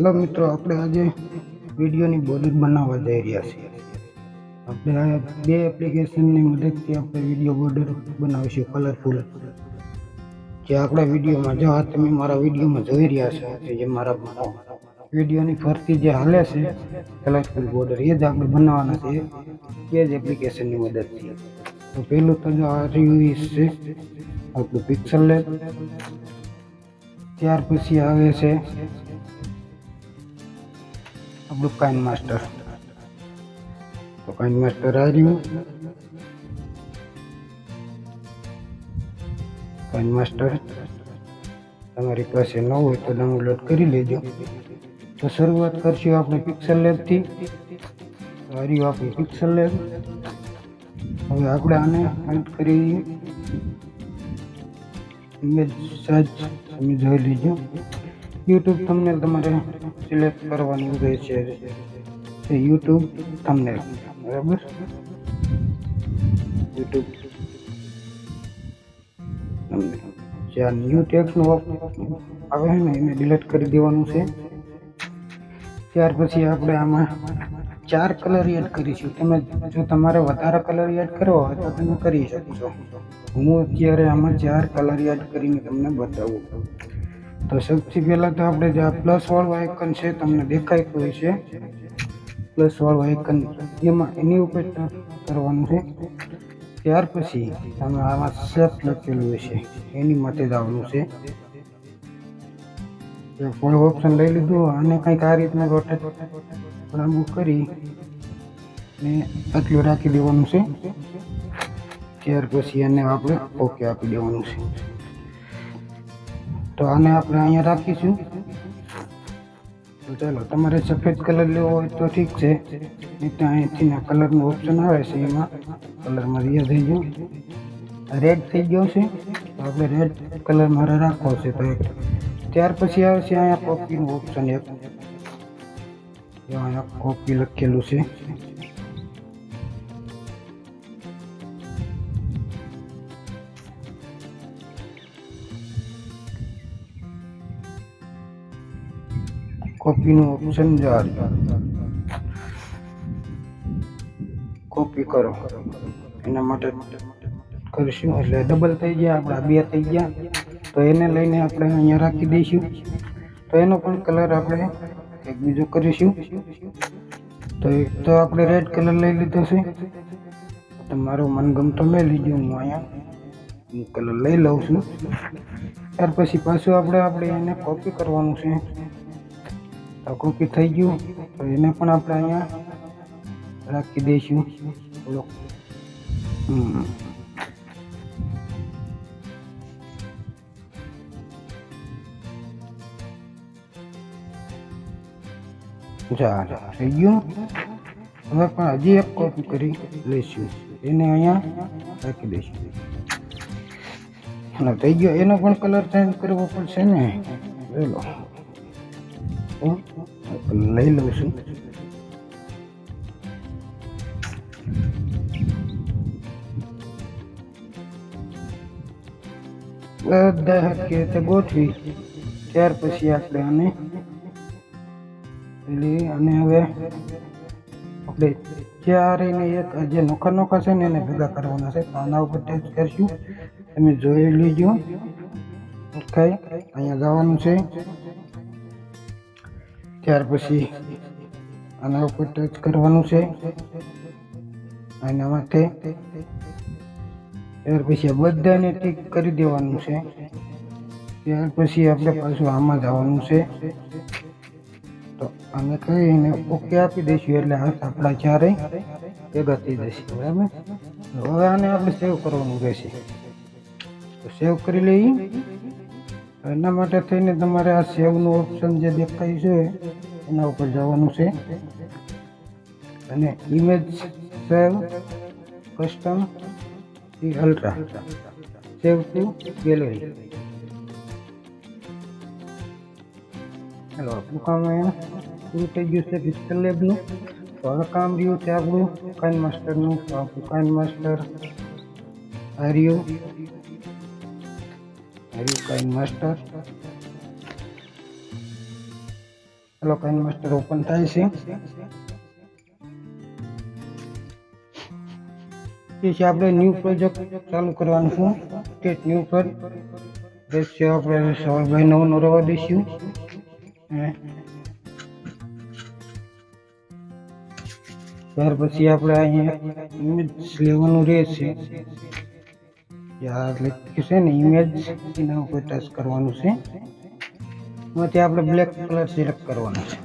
હાલો મિત્રો, આપણે આજે વિડીયોની બોર્ડર બનાવવા જઈ રહ્યા છીએ. આપણે આ બે એપ્લિકેશનની મદદથી આપણે વીડિયો બોર્ડર બનાવીશું કલરફુલ જે આપણા વિડીયોમાં, જો આ તમે મારા વિડીયોમાં જોઈ રહ્યા છો કે જે મારા વિડીયોની ફરતી જે હાલે છે કલરફુલ બોર્ડર એ જ આપણે બનાવવાના છે એ જ એપ્લિકેશનની મદદથી. તો પહેલું તો જો આ રિવ્યુ છે, આપણું પિક્સલ લેબ ત્યાર પછી આવે છે આપણું કાઇન માસ્ટર તો કાઇન માસ્ટર આ રહ્યું કાઇન માસ્ટર તમારી પાસે ન હોય તો ડાઉનલોડ કરી લેજો। તો શરૂઆત કરશું આપણે પિક્સલ લેબથી તો આ રહ્યું આપણું પિક્સલ લેબ હવે આપણે આને એડ કરી ઇમેજ સર્ચ તમે જોઈ લીજો યુટ્યુબ થંબનેલ તમારે સિલેક્ટ કરવાનું રહેશે તે યુટ્યુબ થંબનેલ બરાબર? યુટ્યુબ થંબનેલ જે આ ન્યૂ ટેક્સનો આવે છે ને, એને ડિલીટ કરી દેવાનું છે. ત્યાર પછી આપણે આમાં ચાર કલર એડ કરીશું. તમે જો તમારે વધારે કલર એડ કરવો હોય તો તમે કરી શકો છો. હું અત્યારે આમાં ચાર કલર એડ કરીને તમને બતાવું. તો સૌથી પહેલાં તો આપણે જે આ પ્લસવાળું આઇકન છે તમને દેખાતું હોય છે? પ્લસ વાળું આઇકન એમાં એની ઉપર કરવાનું છે. ત્યાર પછી તમે આમાં સેફ લખેલું હશે. એની માટે જ આવવાનું છે. ફોલ ઓપ્શન લઈ લીધું. અને કંઈક આ રીતના રોટેટ લાંબુ કરી ને આટલું રાખી દેવાનું છે. ત્યાર પછી એને આપણે ઓકે આપી દેવાનું છે. તો આને આપણે અહીંયા રાખીશું. તો ચાલો, તમારે સફેદ કલર લેવો હોય તો ઠીક છે. નહીં તો અહીંથી કલરનું ઓપ્શન આવે છે એમાં. કલરમાં રિયા થઈ ગયો. રેડ થઈ ગયો છે. તો આપણે રેડ કલર મારે રાખવો છે તો ત્યાર પછી આવે છે અહીંયા કોપીનું ઓપ્શન એક. અહીંયા કોપી લખેલું છે. કોપીનું ઓપ્શન જાર કોપી કરો. એના માટે કરીશું. એટલે ડબલ થઈ ગયા, આપણા બે થઈ ગયા. તો એને લઈને આપણે અહીંયા રાખી દઈશું. તો એનો પણ કલર આપણે એક બીજો કરીશું. તો એક તો આપણે રેડ કલર લઈ લીધો છે. તમારો મનગમતો લઈ લીધો હું અહીંયા. હું કલર લઈ લઉં છું. ત્યાર પછી પાછું આપણે આપણે એને કોપી કરવાનું છે. તો કોપી થઈ ગયું તો એને પણ આપણે અહીંયા રાખી દઈશું થોડોક હમ જા થઈ ગયું હવે પણ હજી એક કોપી કરી લઈશું એને અહીંયા રાખી દઈશું અને થઈ ગયો એનો પણ કલર ચેન્જ કરવો પડશે ને લઈ લઈ લઉં છું ગોઠવી. ત્યાર પછી આપણે આને અને હવે આપણે ચારેયને એક, જે નોખા નોખા છે ને એને ભેગા કરવાના છે. આના ઉપર ટેસ્ટ કરશું. તમે જોઈ લીજો. ઓકે, અહીંયા જવાનું છે. ત્યાર પછી આના ઉપર ટચ કરવાનું છે. આના માટે ત્યાર પછી બધાને ટીક કરી દેવાનું છે. ત્યાર પછી આપણે પાછું આમાં જવાનું છે. તો અમે કહીને ઓકે આપી દઈશું એટલે હાથ આપણા જ્યારે ભેગા થઈ જશે, બરાબર? હવે આને આપણે સેવ કરવાનું રહેશે. સેવ કરી લઈએ. એના માટે થઈને તમારે આ સેવનું ઓપ્શન જે દેખાય છે, એના ઉપર જવાનું છે. અને image save custom E ultra save to gallery ચાલો આપણું કામ અહીંયા પૂરું થઈ ગયું છે ડિજિટલ લેબનું તો હવે કામ રહ્યું છે આપણું. કાઇન માસ્ટરનું તો આપણું કાઇન માસ્ટર આ રહ્યું આ રહ્યું કાઇન માસ્ટર ચલો કાઇન માસ્ટર ઓપન થાય છે. એ છે આપણે ન્યૂ પ્રોજેક્ટ ચાલુ કરવાનું છે. સ્ટેટ ન્યૂ પર. દ્રશ્ય આપણે સવાલભાઈ નવું રવા દઈશું. હે. ત્યાર પછી આપણે અહીંયા ઇમેજ લેવાનું રહેશે. યાર લખ્યું છે ને ઇમેજ એના ઉપર ટચ કરવાનું છે. એમાંથી આપણે બ્લેક કલર સિલેક્ટ કરવાનો છે.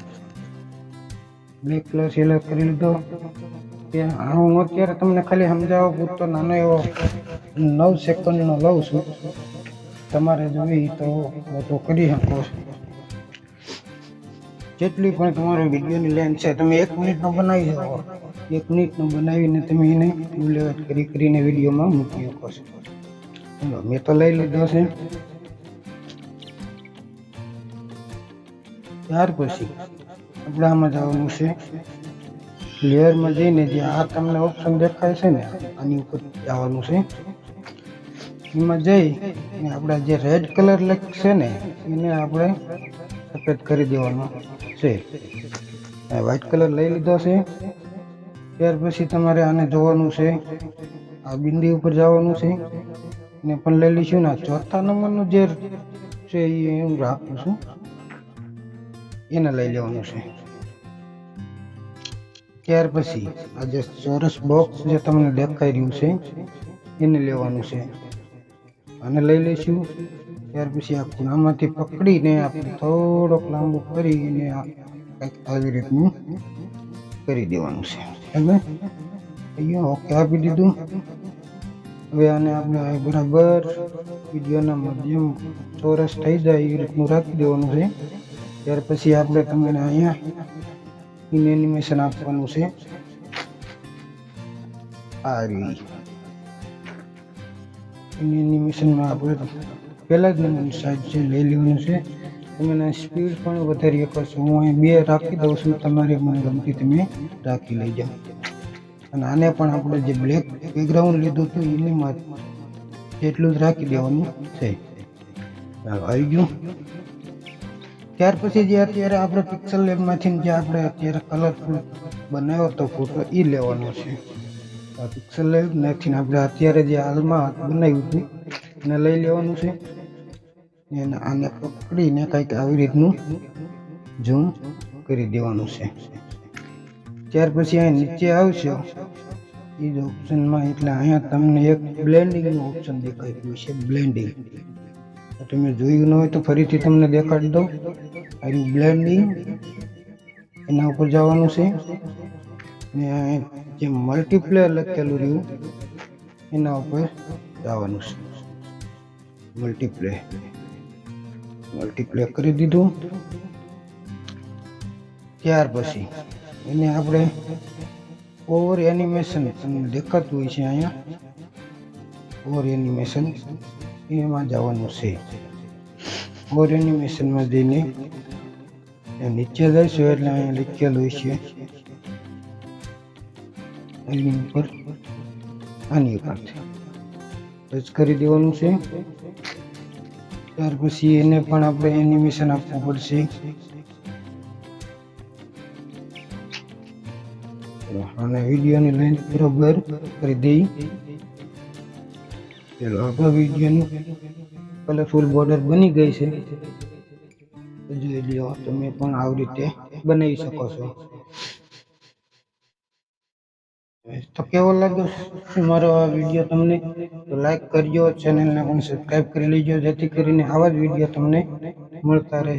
બ્લેક કલર સિલેક્ટ કરી લીધો. ત્યાં હું અત્યારે તમને ખાલી સમજાવવા પૂરતો નાનો એવો નવ સેકન્ડનો લઉં છું. તમારે જોઈ તો મોટો કરી શકો છો. જેટલી પણ તમારો વિડીયોની લેન્થ છે, તમે એક મિનિટનો બનાવી શકો. એક મિનિટનો બનાવીને તમે એને બુલેટ કરી કરીને વિડીયોમાં મૂકી શકો છો. મેં તો લઈ લીધો છે. ત્યાર પછી આપણે આમાં જવાનું છે. લેયરમાં જઈને જે આ તમને ઓપ્શન દેખાય છે ને, આની ઉપર જવાનું છે. એમાં જઈ અને આપણે જે રેડ કલર છે ને, એને આપણે સફેદ કરી દેવાનો છે. વ્હાઇટ કલર લઈ લીધો છે. ત્યાર પછી તમારે આને જોવાનું છે. આ બિંદી ઉપર જવાનું છે. એને પણ લઈ લઈશું ને ચોથા નંબરનું જે છે એ હું રાખું છું. એને લઈ લેવાનું છે. ત્યાર પછી આ જે ચોરસ બોક્સ જે તમને દેખાઈ રહ્યું છે, એને લેવાનું છે. અને લઈ લઈશું. ત્યાર પછી આ ખૂણામાંથી પકડીને આપણે થોડોક લાંબુ કરીને કંઈક આવી રીતનું કરી દેવાનું છે. અહીંયા ઓકે આપી દીધું. હવે આને આપણે બરાબર વિડીયોના માધ્યમ ચોરસ થઈ જાય એ રીતનું રાખી દેવાનું છે. ત્યાર પછી આપણે તમને અહીંયા ઇન એનિમેશન આપવાનું છે. આ ઇન એનિમેશનમાં આપણે પહેલા જ નંબરની સાઈઝ છે, લઈ લેવાનું છે. તમે સ્પીડ પણ વધારી શકો છો. હું અહીં બે રાખી દઉં છું. તમારે મને ગમતી તમે રાખી લઈ જાઓ અને આને પણ આપણે જે બ્લેક બેકગ્રાઉન્ડ લીધું હતું એની માં જેટલું જ રાખી દેવાનું છે. આવી ગયું. ત્યાર પછી જે અત્યારે આપણે પિક્સલ લેબમાંથી જે આપણે અત્યારે કલરફુલ બનાવ્યો હતો ફોટો એ લેવાનો છે. આ પિક્સલ લેબ નથી આપણે અત્યારે જે હાલમાં બનાવ્યું હતું, એને લઈ લેવાનું છે. એને આને પકડીને કંઈક આવી રીતનું ઝૂમ કરી દેવાનું છે. ત્યાર પછી અહીં નીચે આવશે. એ જ ઓપ્શનમાં એટલે અહીંયા તમને એક બ્લેન્ડિંગનું ઓપ્શન દેખાઈ ગયું છે બ્લેન્ડિંગ તમે જોયું ન હોય તો ફરીથી તમને દેખાડી દઉં. આનું બ્લેન્ડિંગ એના ઉપર જવાનું છે. ને જે મલ્ટીપ્લેયર લખેલું રહ્યું, એના ઉપર જવાનું છે. મલ્ટીપ્લે મલ્ટીપ્લે કરી દીધું. ત્યાર પછી એને આપણે ઓવર એનિમેશન તમને દેખાતું હોય છે અહીંયા. ઓવર એનિમેશન એમાં જવાનું છે. ઓવર એનિમેશનમાં જઈને નીચે જઈશું એટલે અહીંયા લખેલું હોય છે. એની ઉપર આની ઉપર ટચ કરી દેવાનું છે. ત્યાર પછી એને પણ આપણે એનિમેશન આપવું પડશે. અને વિડીયોની લેન્થ બરોબર કરી દઈ. ચલો, આપણા વિડીયોનું કલરફુલ બોર્ડર બની ગઈ છે. જોઈ લ્યો, તમે પણ આવી રીતે બનાવી શકો છો. તો કેવો લાગ્યો મારો આ વીડિયો તમને? લાઈક કરજો ચેનલને પણ સબસ્ક્રાઈબ કરી લેજો, જેથી કરીને આવા જ વીડિયો તમને મળતા રહે.